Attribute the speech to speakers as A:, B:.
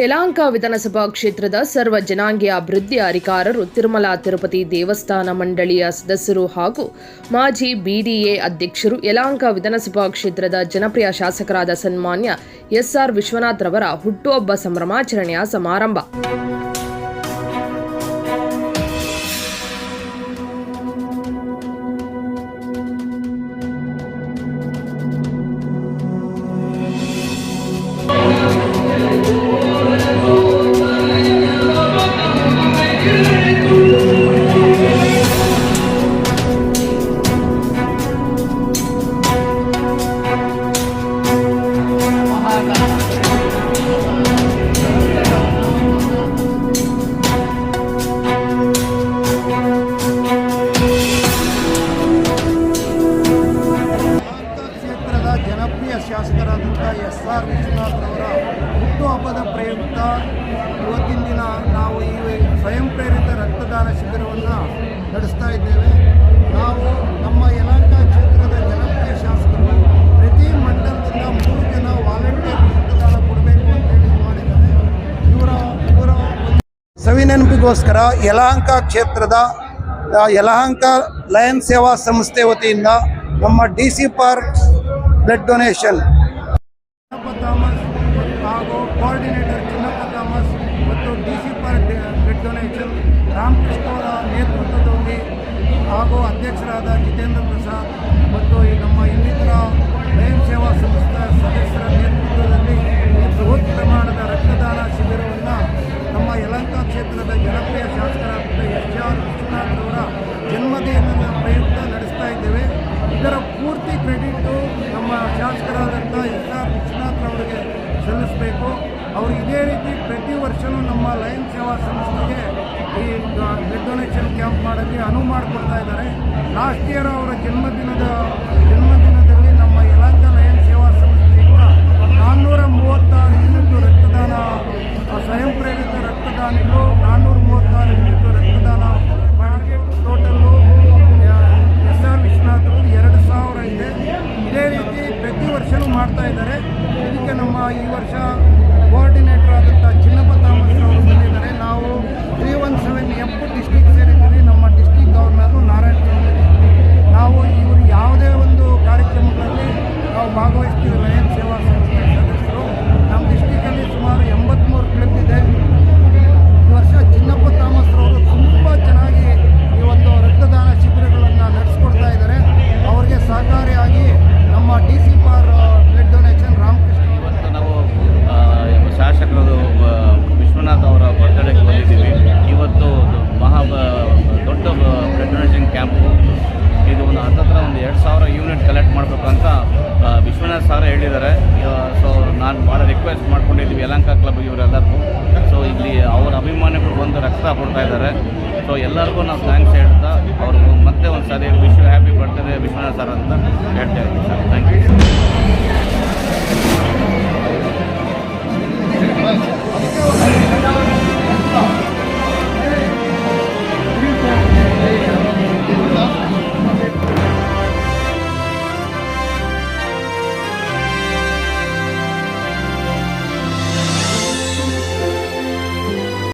A: ಯಲಹಂಕ ವಿಧಾನಸಭಾ ಕ್ಷೇತ್ರದ ಸರ್ವ ಜನಾಂಗೀಯ ಅಭಿವೃದ್ಧಿ ಅಧಿಕಾರರು ತಿರುಮಲ ತಿರುಪತಿ ದೇವಸ್ಥಾನ ಮಂಡಳಿಯ ಸದಸ್ಯರು ಹಾಗೂ ಮಾಜಿ ಬಿಡಿಎ ಅಧ್ಯಕ್ಷರು ಯಲಾಂಕ ವಿಧಾನಸಭಾ ಕ್ಷೇತ್ರದ ಜನಪ್ರಿಯ ಶಾಸಕರಾದ ಸನ್ಮಾನ್ಯ ಎಸ್ಆರ್ ವಿಶ್ವನಾಥ್ ರವರ ಹುಟ್ಟುಹಬ್ಬ ಸಂಭ್ರಮಾಚರಣೆಯ ಸಮಾರಂಭ.
B: ಪ್ರಯುಕ್ತ ಇವತ್ತಿನ ದಿನ ನಾವು ಈ ಸ್ವಯಂ ಪ್ರೇರಿತ ರಕ್ತದಾನ ಶಿಬಿರವನ್ನು ನಡೆಸ್ತಾ ಇದ್ದೇವೆ. ನಾವು ನಮ್ಮ ಯಲಹಂಕ ಕ್ಷೇತ್ರದ ಜನಪ್ರಿಯ ಶಾಸಕರು ಪ್ರತಿ ಮಂಡಲದಿಂದ ಮೂರು ಜನ ವಾಲಂಟಿಯರ್ ರಕ್ತದಾನ ಕೊಡಬೇಕು ಅಂತೇಳಿ ಮಾಡಿದ್ದಾರೆ. ಇವರ ಇವರ ಸವಿನೆನಪಿಗೋಸ್ಕರ ಯಲಹಂಕ ಕ್ಷೇತ್ರದ ಯಲಹಂಕ ಲಯನ್ ಸೇವಾ ಸಂಸ್ಥೆ ವತಿಯಿಂದ ನಮ್ಮ D C park blood donation. Donation Ramakrishna ಅವರ ನೇತೃತ್ವದಲ್ಲಿ ಹಾಗೂ ಅಧ್ಯಕ್ಷರಾದ ಜಿತೇಂದ್ರ ಪ್ರಸಾದ್ ಮತ್ತು ಈ ನಮ್ಮ ಇನ್ನಿತರ ಸ್ವಯಂ ಸೇವಾ ಸಂಸ್ಥೆ ಸದಸ್ಯರ ನೇತೃತ್ವದಲ್ಲಿ ಬೃಹತ್ ಪ್ರಮಾಣದ ರಕ್ತದಾನ ಶಿಬಿರವನ್ನು ನಮ್ಮ ಯಲಂಕ ಕ್ಷೇತ್ರದ ಜನಪ್ರಿಯ ಶಾಸಕರಾದ ಎಸ್ ಆರ್ ಕೃಷ್ಣರವರ ಜನ್ಮದಿನದ ಪ್ರಯುಕ್ತ ನಡೆಸ್ತಾ ಇದ್ದೇವೆ. ಇದರ ಪೂರ್ತಿ ಕ್ರೆಡಿಟು ನಮ್ಮ ಶಾಸಕರಾದಂಥ ಎಸ್ ಆರ್ ಅವರಿಗೆ ಸಲ್ಲಿಸಬೇಕು. ಅವರು ಇದೇ ರೀತಿ ಪ್ರತಿ ವರ್ಷವೂ ನಮ್ಮ ಲಯನ್ ಸೇವಾ ಸಂಸ್ಥೆಗೆ ಈ ಬ್ಲಡ್ ಡೊನೇಷನ್ ಕ್ಯಾಂಪ್ ಮಾಡೋಕ್ಕೆ ಅನುವು ಮಾಡಿಕೊಡ್ತಾ ಇದ್ದಾರೆ. ಲಾಸ್ಟ್ ಇಯರ್ ಅವರ ಜನ್ಮದಿನದ, ಜನ್ಮದಿನದಲ್ಲಿ ನಮ್ಮ ಇಲಾಖೆ ಲಯನ್ ಸೇವಾ ಸಂಸ್ಥೆಯಿಂದ ನಾನ್ನೂರ ಮೂವತ್ತಾರು ಯೂನಿಟ್ ರಕ್ತದಾನ ಸ್ವಯಂ ಪ್ರೇರಿತ ರಕ್ತದಾನಿಗಳು ನಾನ್ನೂರ ಮೂವತ್ತಾರು ಯೂನಿಟ್ ರಕ್ತದಾನ ಟೋಟಲ್ಲು ಎಸ್ ಆರ್ ವಿಶ್ವನಾಥ್ ಎರಡು ಸಾವಿರ ಇದೆ. ಇದೇ ರೀತಿ ಪ್ರತಿ ವರ್ಷವೂ ಮಾಡ್ತಾ ಇದ್ದಾರೆ. ಇದಕ್ಕೆ ನಮ್ಮ ಈ ವರ್ಷ
C: Yeah. ಕೊಡ್ತಾ ಇದ್ದಾರೆ. ಸೊ ಎಲ್ಲರಿಗೂ ನಾವು ಥ್ಯಾಂಕ್ಸ್ ಹೇಳ್ತಾ, ಅವ್ರಿಗೂ ಮತ್ತೆ ಒಂದು ಸಾರಿ wish happy birthday Vishwanath sir ಅಂತ ಹೇಳ್ತಾ ಇದ್ದೀನಿ ಸರ್ ಥ್ಯಾಂಕ್ ಯು